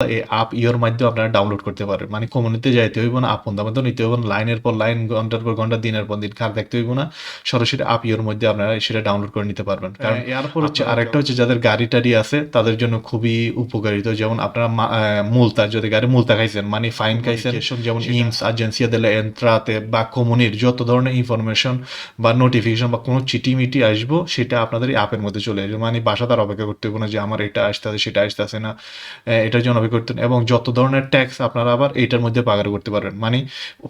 এই app your মাধ্যমে আপনারা ডাউনলোড করতে পারেন মানে কমিউনিতে যাইতে হইব না আপন দামে নিতে হইব না লাইনের পর লাইন ঘণ্টার পর ঘণ্টা দিনের পর দিন কার দেখতে হইব না। সরাসরি অ্যাপ ইওর মধ্যে আপনারা সেটা ডাউনলোড করে নিতে পারবেন। কারণ এরপর হচ্ছে আরেকটা হচ্ছে যাদের গাড়ি টাড়ি আছে তাদের জন্য খুবই উপকারিত। যেমন আপনারা মুলতা যদি গাড়ি মুলতা খাইছেন মানে ফাইন খাইছেন এসব যেমন ইমস এজেন্সিয়া দিলে এন্ত্রাতে বা কমিউনির যত ধরনের ইনফরমেশন বা নোটিফিকেশন বা কোনো চিঠি মিটি আসব সেটা আপনাদের অ্যাপের মধ্যে চলে আসবে। মানে বাসা তার অপেক্ষা করতে হবে না যে আমার এটা আসতেছে সেটা আসতেছে না। এটার জন্য অপেক্ষা করতেন এবং যত ধরনের ট্যাক্স আপনারা আবার এটার মধ্যে পাগার করতে পারবেন। মানে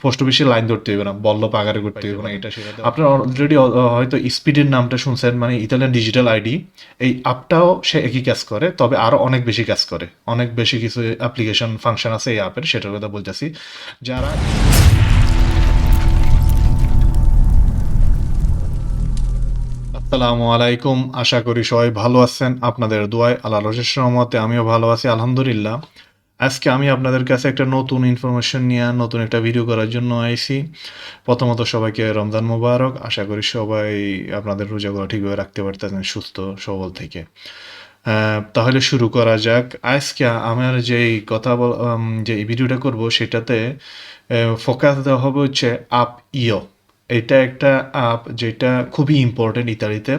পোস্ট অফিসে লাইন ধরতে হবে না বল্ল পাগার করতে হবে না এটা। সেটা আপনারা অলরেডি হয়তো স্পিডের নামটা শুনছেন মানে ইতালিয়ান ডিজিটাল আইডি এই আপটাও সে একই কাজ করে তবে আরও অনেক বেশি কাজ করে। অনেক বেশি কিছু অ্যাপ্লিকেশন ফাংশন আছে এই অ্যাপের সেটার কথা বলতেছি। যারা আসসালামু আলাইকুম। আশা করি সবাই ভালো আছেন। আপনাদের দোয়ায় আল্লাহ রশের রহমতে আমিও ভালো আছি, আলহামদুলিল্লাহ। আজকে আমি আপনাদের কাছে একটা নতুন ইনফরমেশন নিয়ে, নতুন একটা ভিডিও করার জন্য আইছি। প্রথমত সবাইকে রমজান মোবারক। আশা করি সবাই আপনাদের রোজাগুলো ঠিকভাবে রাখতে পারতেছেন, সুস্থ, সবল থেকে। তাহলে শুরু করা যাক। আজকে আমার যেই কথা যে ভিডিওটা করব, সেটাতে ফোকাস দেওয়া হবে হচ্ছে আপ ইও এটা একটা অ্যাপ যেটা খুবই ইম্পর্টেন্ট ইতালিতে।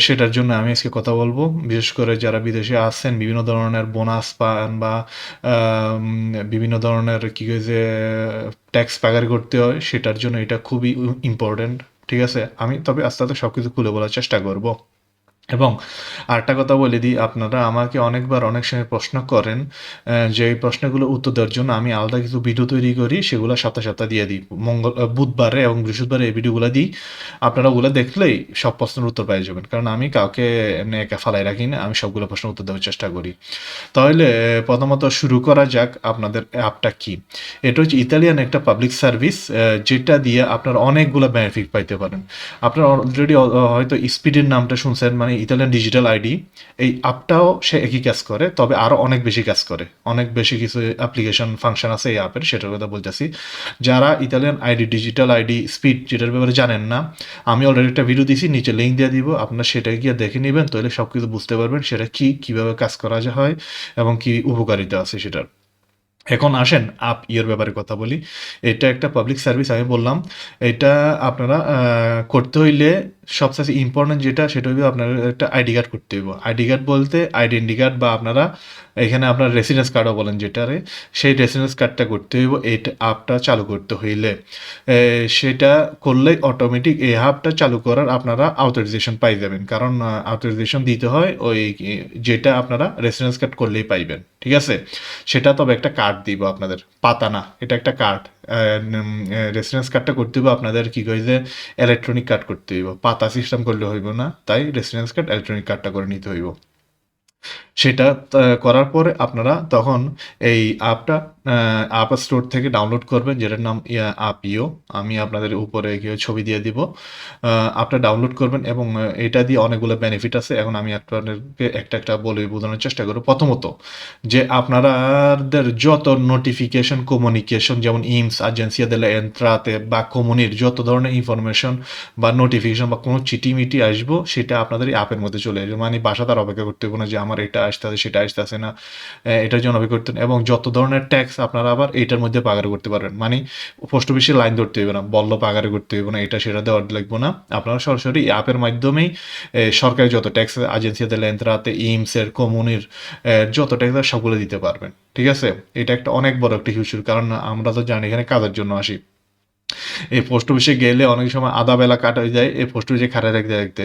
সেটার জন্য আমি আজকে কথা বলব। বিশেষ করে যারা বিদেশে আসছেন বিভিন্ন ধরনের বোনাস পান বা বিভিন্ন ধরনের কী যে ট্যাক্স পাগার করতে হয়, সেটার জন্য এটা খুবই ইম্পর্টেন্ট ঠিক আছে? আমি, তবে আস্তে আস্তে সব কিছু খুলে বলার চেষ্টা করব। এবং আরেকটা কথা বলে দিই, আপনারা আমাকে অনেকবার অনেক সময় প্রশ্ন করেন যে এই প্রশ্নগুলো উত্তর দেওয়ার জন্য আমি আলাদা কিছু ভিডিও তৈরি করি, সেগুলো সপ্তাহে সপ্তাহে দিয়ে দিই। মঙ্গল বুধবারে এবং বৃহস্পতিবারে এই ভিডিওগুলো দিই। আপনারা ওগুলো দেখলেই সব প্রশ্নের উত্তর পেয়ে যাবেন। কারণ আমি কাউকে এমনি একা ফালাই রাখি না, আমি সবগুলো প্রশ্নের উত্তর দেওয়ার চেষ্টা করি। তাহলে প্রথমত শুরু করা যাক আপনাদের অ্যাপটা কি? এটা হচ্ছে ইতালিয়ান একটা পাবলিক সার্ভিস যেটা দিয়ে আপনারা অনেকগুলো বেনিফিট পাইতে পারেন। আপনারা অলরেডি হয়তো স্পিডের নামটা শুনছেন মানে ইতালিয়ান ডিজিটাল আইডি এই অ্যাপটাও সে একই কাজ করে, তবে আরও অনেক বেশি কাজ করে। অনেক বেশি কিছু অ্যাপ্লিকেশন ফাংশন আছে এই অ্যাপের সেটার কথা বলতেছি। যারা Italian ID digital ID SPID যেটার ব্যাপারে জানেন না, আমি অলরেডি একটা ভিডিও দিয়েছি নিচে লিঙ্ক দিয়ে দিব, আপনার সেটা গিয়ে দেখে নেবেন, তাহলে সব কিছু বুঝতে পারবেন সেটা কি, কীভাবে কাজ করা হয় এবং কি উপকারিতা আছে সেটার। এখন আসেন, আপ ইয়ের ব্যাপারে কথা বলি। এটা একটা পাবলিক সার্ভিস আমি বললাম। এটা আপনারা করতে হইলে সবচেয়ে ইম্পর্টেন্ট যেটা, সেটা হইবে আপনার একটা আইডি কার্ড করতে হইব। আইডি কার্ড বলতে আইডেন্টি কার্ড বা আপনারা এখানে আপনার রেসিডেন্স কার্ডও বলেন যেটারে, সেই রেসিডেন্স কার্ডটা করতে হইব এই অ্যাপটা চালু করতে হইলে। সেটা করলে অটোমেটিক এই অ্যাপটা চালু করার আপনারা আউথরাইজেশন পাই যাবেন। কারণ আউথরাইজেশন দিতে হয় ওই, যেটা আপনারা রেসিডেন্স কার্ড করলেই পাইবেন। ঠিক আছে? সেটা তবে একটা কার্ড দিব আপনাদের। পাতা না, এটা একটা কার্ড রেসিডেন্স কার্ডটা করতে হবে আপনাদের কি কই যে ইলেকট্রনিক কার্ড করতে হইব। পাতা সিস্টেম করলে হইব না, তাই রেসিডেন্স কার্ড ইলেকট্রনিক কার্ডটা করে নিতে হইব। সেটা করার পরে আপনারা তখন এই অ্যাপটা অ্যাপ স্টোর থেকে ডাউনলোড করবেন যেটার নাম ইও আমি আপনাদের উপরে ছবি দিয়ে দিব। অ্যাপটা ডাউনলোড করবেন এবং এটা দিয়ে অনেকগুলো বেনিফিট আছে। এখন আমি আপনাদেরকে একটা একটা বলে বোঝানোর চেষ্টা করব। প্রথমত যে আপনাদের যত নোটিফিকেশন কমিউনিকেশন যেমন ইমস এজেন্সিয়া দিলে এন্ত্রাতে বা কমিউনির যত ধরনের ইনফরমেশন বা নোটিফিকেশন বা কোনো চিঠি মিটি আসব সেটা আপনাদের অ্যাপের মধ্যে চলে আসবে। মানে বাসা তার অপেক্ষা করতে হবে না যে আমার এটা আসতেছে সেটা আসতেছে না। আহ, এটার জন্য অপেক্ষা করতে এবং যত ধরনের ট্যাক্স আপনারা আবার এইটার মধ্যে পাগার করতে পারবেন। মানে পোস্ট অফিসে লাইন ধরতে হবে না, বল্ল পাগারে করতে হইব না, এটা সেটা দেওয়ার লাগবে না। আপনারা সরাসরি অ্যাপের মাধ্যমেই সরকারি যত ট্যাক্স এজেন্সি লেন্দ্রাতে এন্ত্রাতে ইমসের কমুনির যত ট্যাক্স সবগুলো দিতে পারবেন, ঠিক আছে? এটা একটা অনেক বড় একটা হিউজ কারণ আমরা তো জানি এখানে কাজের জন্য আসি। এই পোস্ট অফিসে গেলে অনেক সময় আধা বেলা কাটা হয়ে যায়, এই পোস্ট অফিসে খাড়া রাখতে রাখতে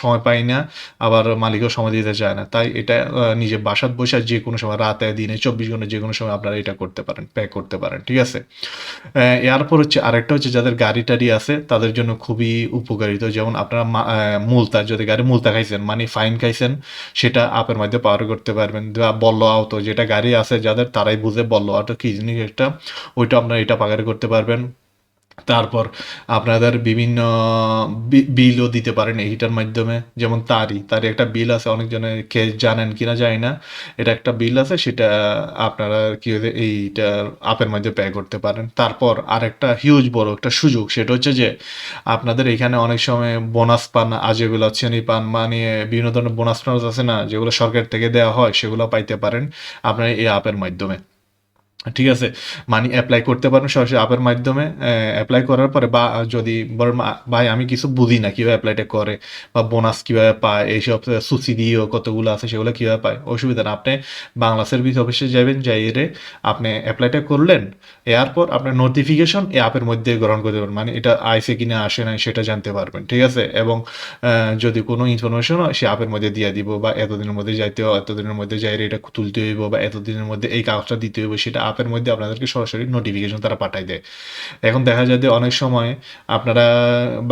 সময় পাই না, আবার মালিকও সময় দিতে চায় না। তাই এটা নিজে বাসাত বসে যে কোনো সময়, রাতে, দিনে, চব্বিশ ঘণ্টা যে কোনো সময় আপনারা এটা করতে পারেন পে করতে পারেন, ঠিক আছে? এরপর হচ্ছে আরেকটা হচ্ছে যাদের গাড়ি টাড়ি আছে, তাদের জন্য খুবই উপকারিত। যেমন আপনারা মুলতা যদি গাড়ি মুলতা খাইছেন মানে ফাইন খাইছেন, সেটা আপের মধ্যে পাওয়ার করতে পারবেন। বা বল্ল আউতো যেটা গাড়ি আছে যাদের, তারাই বুঝে বল্ল আউটো কি জিনিস একটা ওইটা আপনারা এটা পাগার করতে পারবেন। তারপর আপনাদের বিভিন্ন বিলও দিতে পারেন এইটার মাধ্যমে। যেমন তারই তারই একটা বিল আছে, অনেকজনে কে জানেন কিনা জানি না। এটা একটা বিল আছে, সেটা আপনারা কি হয়েছে এইটা আপের মধ্যে পে করতে পারেন। তারপর আরেকটা হিউজ বড় একটা সুযোগ, সেটা হচ্ছে যে আপনাদের এখানে অনেক সময় বোনাস পান আজেগুলো শ্রেণি পান মানে বিভিন্ন ধরনের বোনাস টনাস আছে না, যেগুলো সরকার থেকে দেওয়া হয়, সেগুলো পাইতে পারেন আপনার এই অ্যাপের মাধ্যমে। ঠিক আছে? মানি অ্যাপ্লাই করতে পারেন সরাসরি অ্যাপের মাধ্যমে অ্যাপ্লাই করার পরে বা যদি ভাই, আমি কিছু বুঝি না কীভাবে অ্যাপ্লাইটা করে বা বোনাস কীভাবে পায়, এইসব সুসিডিও কতগুলো আছে সেগুলো কীভাবে পায়? অসুবিধা না। আপনি বাংলা সার্ভিস অফিসে যাবেন, যাইয়ে আপনি অ্যাপ্লাইটা করলেন এরপর আপনার নোটিফিকেশন এই অ্যাপের মধ্যে গ্রহণ করতে পারবেন। মানে এটা আইসে কিনা আসে না সেটা জানতে পারবেন, ঠিক আছে? এবং যদি কোনো ইনফরমেশন হয় সে অ্যাপের মধ্যে দিয়ে দিব বা এতদিনের মধ্যে যাইতে হবে এতদিনের মধ্যে যাই এটা তুলতে হইব বা এতদিনের মধ্যে এই কাগজটা দিতে হইব সেটা অ্যাপের মধ্যে আপনাদেরকে সরাসরি নোটিফিকেশন তারা পাঠাই দেয়। এখন দেখা যায় যে অনেক সময় আপনারা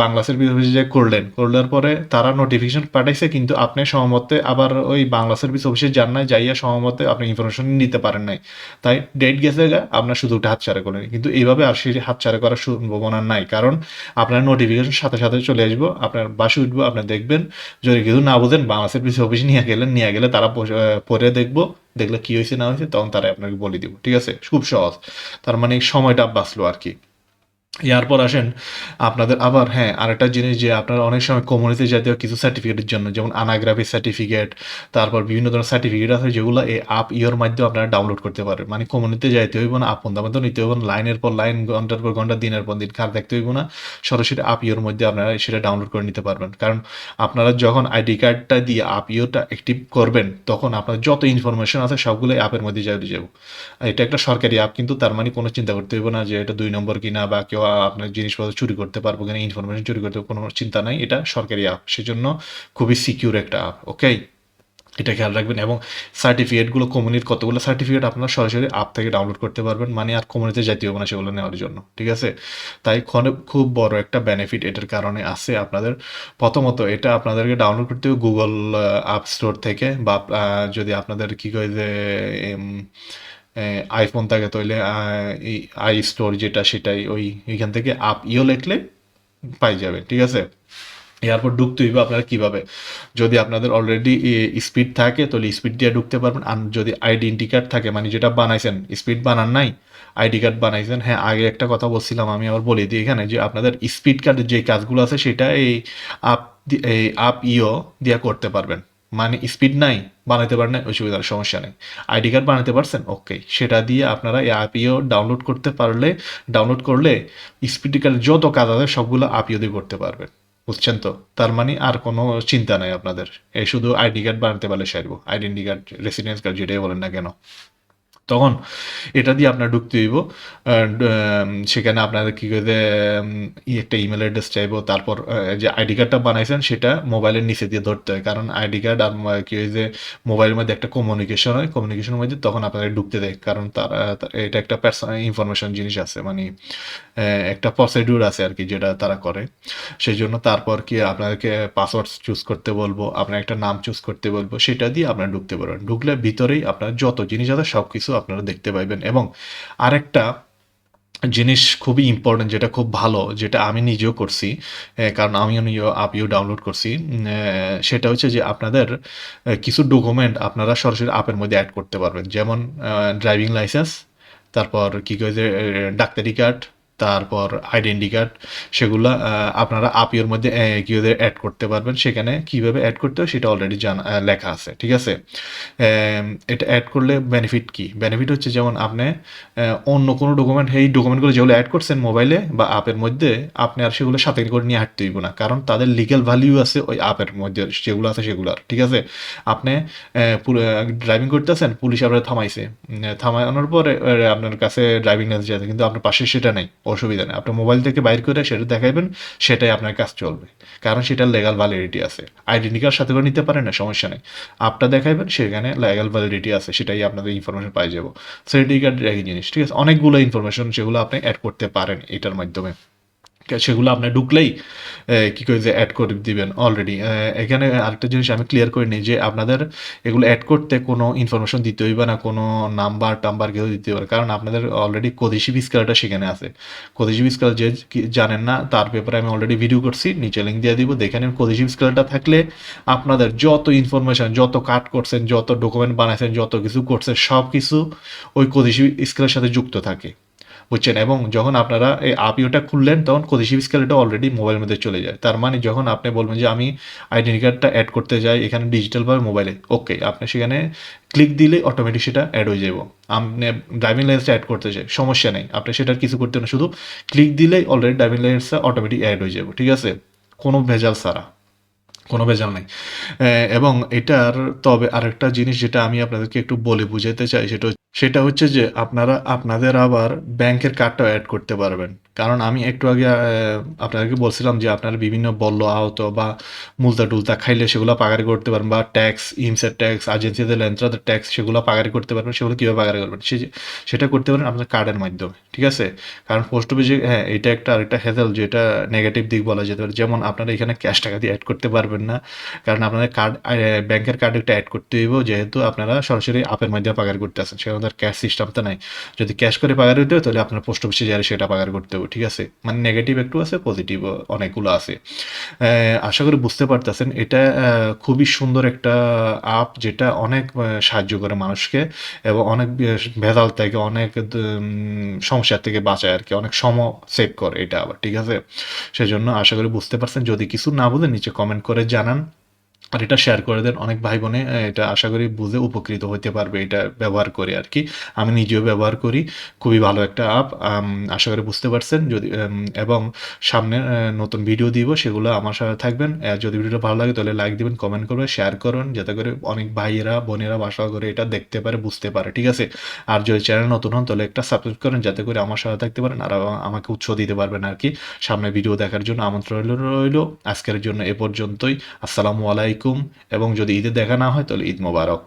বাংলা সার্ভিস অফিসে যে করলেন, করলের পরে তারা নোটিফিকেশন পাঠাইছে কিন্তু আপনি সহমতে আবার ওই বাংলা সার্ভিস অফিসে যান নাই, যাইয়া সহমতে আপনি ইনফরমেশন নিতে পারেন নাই। তাই ডেট গেছে আপনার ওটা হাতছাড়া করেন কিন্তু এইভাবে আর সেই হাতছাড়া করার সম্ভাবনা নাই। কারণ আপনার নোটিফিকেশন সাথে সাথে চলে আসব, আপনার বাসে উঠবো, আপনি দেখবেন যদি কিছু না বোঝেন বাংলা সার্ভিস অফিসে নিয়ে গেলেন, নিয়ে গেলে তারা পরে দেখব। দেখলে কি হয়েছে, না হয়েছে, তখন তারা আপনাকে বলে দিব, ঠিক আছে? খুব সহজ। তার মানে সময়টা বাঁচলো আর কি। এরপর আসেন, আপনাদের আবার হ্যাঁ আরেকটা জিনিস যে আপনারা অনেক সময় কমিউনিটি জাতীয় কিছু সার্টিফিকেটের জন্য, যেমন আনাগ্রাফি সার্টিফিকেট তারপর বিভিন্ন ধরনের সার্টিফিকেট আছে যেগুলো এই আপ ইয়োর মাধ্যমে আপনারা ডাউনলোড করতে পারেন মানে কমিউনিটি যাইতে হইব না, আপন দামে তো নিতে হইব না, লাইনের পর লাইন, ঘণ্টার পর ঘণ্টা, দিনের পর দিন, কার দেখতে হইব না, সরাসরি আপ ইয়োর মধ্যে আপনারা সেটা ডাউনলোড করে নিতে পারবেন। কারণ আপনারা যখন আইডি কার্ডটা দিয়ে আপ ইয়োরটা অ্যাক্টিভ করবেন, তখন আপনার যত ইনফরমেশন আছে সবগুলো অ্যাপের মধ্যে যাবে, যাব। এটা একটা সরকারি অ্যাপ কিন্তু তার মানে কোনো চিন্তা করতে হইব না যে এটা দুই নম্বর কিনা বা কেউ আপনার জিনিসপত্র চুরি করতে পারব কিনা ইনফরমেশন চুরি করতে কোনো চিন্তা নাই। এটা সরকারি অ্যাপ সেজন্য খুবই সিকিউর একটা অ্যাপ ওকে এটা খেয়াল রাখবেন। এবং সার্টিফিকেটগুলো কমিউনির কতগুলো সার্টিফিকেট আপনারা সরাসরি অ্যাপ থেকে ডাউনলোড করতে পারবেন মানে আর কমিউনিতে যেতে হবে না সেগুলো নেওয়ার জন্য, ঠিক আছে? তাই খুব বড় একটা বেনিফিট এটার কারণে আছে আপনাদের। প্রথমত, এটা আপনাদেরকে ডাউনলোড করতে হবে গুগল অ্যাপ স্টোর থেকে, বা যদি আপনাদের কি কয় যে আইফোন থাকে তাহলে আই স্টোর যেটা সেটাই ওই, এখান থেকে আপ ইও লিখলে পাই যাবে, ঠিক আছে? এরপর ঢুকতে হইবে আপনারা কীভাবে? যদি আপনাদের অলরেডি স্পিড থাকে, তাহলে স্পিড দিয়ে ঢুকতে পারবেন। আর যদি আইডেন্টি কার্ড থাকে মানে যেটা বানাইছেন স্পিড বানান নাই আইডি কার্ড বানাইছেন হ্যাঁ আগে একটা কথা বলছিলাম, আমি আবার বলে দিই এখানে যে আপনাদের স্পিড কার্ডের যে কাজগুলো আছে, সেটা এই আপ এই আপ ইও দিয়ে করতে পারবেন। মানে স্পিড নাই বানাতে পারেন অসুবিধার সমস্যা নেই। আইডি কার্ড বানাতে পারছেন? ওকে সেটা দিয়ে আপনারা এই আপিও ডাউনলোড করতে পারলে ডাউনলোড করলে স্পিড কার্ড যত কাজ আছে, সবগুলো আপিও দিয়ে করতে পারবেন। বুঝছেন তো? তার মানে আর কোনো চিন্তা নাই আপনাদের। এই শুধু আইডি কার্ড বানাতে পারলে সারবো। আইডেন্টি কার্ড রেসিডেন্স কার্ড যেটাই বলেন না কেন। তখন এটা দিয়ে আপনার ঢুকতে হইব। সেখানে আপনাদের কী করে একটা ইমেল অ্যাড্রেস চাইব, তারপর যে আইডি কার্ডটা বানাইছেন সেটা মোবাইলের নিচে দিয়ে ধরতে হয়। কারণ আইডি কার্ড আর কি হয় যে মোবাইলের মধ্যে একটা কমিউনিকেশন হয় কমিউনিকেশনের মধ্যে তখন আপনাদের ঢুকতে দেয়। কারণ তারা এটা একটা পার্সোনাল ইনফরমেশন জিনিস আছে মানে একটা প্রসিডিউর আছে আর কি যেটা তারা করে। সেই জন্য তারপর কি আপনাদেরকে পাসওয়ার্ড চুজ করতে বলব, আপনার একটা নাম চুজ করতে বলব, সেটা দিয়ে আপনারা ঢুকতে পারবেন। ঢুকলে ভিতরেই আপনার যত জিনিস আছে সব কিছু আপনারা দেখতে পাইবেন। এবং আরেকটা জিনিস খুবই ইম্পর্টেন্ট যেটা খুব ভালো, যেটা আমি নিজেও করছি কারণ আমিও নিজেও অ্যাপিও ডাউনলোড করছি সেটা হচ্ছে যে আপনাদের কিছু ডকুমেন্ট আপনারা সরাসরি অ্যাপের মধ্যে অ্যাড করতে পারবেন। যেমন ড্রাইভিং লাইসেন্স তারপর কী কয় যে ডাক্তারি কার্ড তারপর আইডেন্টি কার্ড সেগুলো আপনারা আপিওর মধ্যে কীভাবে অ্যাড করতে পারবেন। সেখানে কীভাবে অ্যাড করতে হয় সেটা অলরেডি জানা লেখা আছে, ঠিক আছে? এটা অ্যাড করলে বেনিফিট কি? বেনিফিট হচ্ছে যেমন আপনি অন্য কোনো ডকুমেন্ট এই ডকুমেন্টগুলো যেগুলো অ্যাড করছেন মোবাইলে বা অ্যাপের মধ্যে, আপনি আর সেগুলো সাথে করে নিয়ে হাঁটতে হইব না। কারণ তাদের লিগ্যাল ভ্যালিউ আছে ওই অ্যাপের মধ্যে, যেগুলো আছে সেগুলোর, ঠিক আছে? আপনি ড্রাইভিং করতেছেন, পুলিশ আপনার থামাইছে। থামানোর পরে আপনার কাছে ড্রাইভিং লাইসেন্স আছে, কিন্তু আপনার পাশে সেটা নেই। অসুবিধা নেই। আপনার মোবাইল থেকে বাইর করে সেটা দেখাইবেন, সেটাই আপনার কাজ চলবে। কারণ সেটার লেগাল ভ্যালিডিটি আছে। আইডেন্টি কার্ড সাথে করে নিতে পারেন, না, সমস্যা নেই। আপটা দেখাইবেন, সেখানে লেগাল ভ্যালিডিটি আছে, সেটাই আপনাদের ইনফরমেশন পাই যাব। সেটি কার্ড একই জিনিস, ঠিক আছে? অনেকগুলো ইনফরমেশন সেগুলো আপনি অ্যাড করতে পারেন এটার মাধ্যমে। সেগুলো আপনি ঢুকলেই কি করে যে অ্যাড করে দিবেন অলরেডি এখানে আরেকটা জিনিস আমি ক্লিয়ার করে নিই যে আপনাদের এগুলো অ্যাড করতে কোনো ইনফরমেশন দিতে হইবে না, কোনো নাম্বার টাম্বার কেউ দিতে হবে কারণ আপনাদের অলরেডি কদিশিপ স্কেলটা সেখানে আছে। কদিশিপ স্কেল যে জানেন না, তার ব্যাপারে আমি অলরেডি ভিডিও করছি, নিচে লিঙ্ক দিয়ে দিব। দেখে নিন কদিশিপ স্কেলটা থাকলে আপনাদের যত ইনফরমেশন যত কাট করছেন, যত ডকুমেন্ট বানাইছেন, যত কিছু করছেন সব কিছু ওই কদিশিপ স্কেলের সাথে যুক্ত থাকে। বুঝছেন? এবং যখন আপনারা এই আপিওটা খুললেন, তখন কদিশিপ স্কেলটা অলরেডি মোবাইলের মধ্যে চলে যায়। তার মানে যখন আপনি বলবেন যে, আমি আইডেন্টি কার্ডটা অ্যাড করতে যাই, এখানে ডিজিটালভাবে মোবাইলে ওকে আপনি সেখানে ক্লিক দিলে অটোমেটিক সেটা অ্যাড হয়ে যাব আপনি ড্রাইভিং লাইসেন্সটা অ্যাড করতে চাই, সমস্যা নেই। আপনি সেটার কিছু করতে না, শুধু ক্লিক দিলেই অলরেডি ড্রাইভিং লাইসেন্সটা অটোমেটিক অ্যাড হয়ে যাব ঠিক আছে? কোনো ভেজাল ছাড়া, কোনো ভেজাল নেই। এবং এটার তবে আরেকটা জিনিস যেটা আমি আপনাদেরকে একটু বলে বুঝাতে চাই, সেটা সেটা হচ্ছে যে আপনারা আপনাদের আবার ব্যাংকের কার্ডটাও অ্যাড করতে পারবেন। কারণ আমি একটু আগে আপনাদেরকে বলছিলাম যে আপনারা বিভিন্ন বল্ল আহত বা মুলতা টুলতা খাইলে সেগুলো পাগারি করতে পারবেন বা ট্যাক্স, ইমসের ট্যাক্স এজেন্সিদের লেন্ত্রাদের ট্যাক্স, সেগুলো পাগারি করতে পারবেন, সেগুলো কীভাবে পাগারি করবেন? সে- সেটা করতে পারেন আপনার কার্ডের মাধ্যমে, ঠিক আছে? কারণ পোস্ট অফিসে হ্যাঁ এটা একটা আরেকটা হেজেল যেটা নেগেটিভ দিক বলা যেতে পারে। যেমন আপনারা এখানে ক্যাশ টাকা দিয়ে অ্যাড করতে পারবেন না, কারণ আপনাদের কার্ড ব্যাংকের কার্ড একটা অ্যাড করতে হইব, যেহেতু আপনারা সরাসরি আপের মাধ্যমে পাগার করতে আছেন, সেখানে ক্যাশ সিস্টেমটা নাই। যদি ক্যাশ করে পাগার হয়, তাহলে আপনার পোস্ট অফিসে যারা সেটা পাগার করতে হবে ঠিক আছে? মানে নেগেটিভ একটু আছে পজিটিভ অনেকগুলো আছে। আশা করি বুঝতে পারতেছেন, এটা খুবই সুন্দর একটা আপ যেটা অনেক সাহায্য করে মানুষকে এবং অনেক ভেজাল থেকে অনেক সমস্যার থেকে বাঁচায় আর কি, অনেক সম সেভ করে এটা আবার, ঠিক আছে? সেজন্য আশা করি বুঝতে পারছেন। যদি কিছু না বুঝেন, নিচে কমেন্ট করে জানান। আর এটা শেয়ার করে দেন অনেক ভাই বোনে এটা আশা করি বুঝে উপকৃত হতে পারবে এটা ব্যবহার করে আর কি। আমি নিজেও ব্যবহার করি, খুবই ভালো একটা অ্যাপ আশা করি বুঝতে পারছেন। যদি এবং সামনে নতুন ভিডিও দিব, সেগুলো আমার সাথে থাকবেন। যদি ভিডিওটা ভালো লাগে তাহলে লাইক দিবেন কমেন্ট করবেন শেয়ার করুন, যাতে করে অনেক ভাইয়েরা, বোনেরা বাসা করে এটা দেখতে পারে, বুঝতে পারে, ঠিক আছে? আর যদি চ্যানেল নতুন হন তাহলে একটা সাবস্ক্রাইব করেন, যাতে করে আমার সাথে থাকতে পারেন আর আমাকে উৎস দিতে পারবেন আর কি। সামনে ভিডিও দেখার জন্য আমন্ত্রণ রইল। আজকের জন্য এ পর্যন্তই। আসসালামু আলাইকুম। এবং যদি ঈদের দেখা না হয় তাহলে ঈদ মোবারক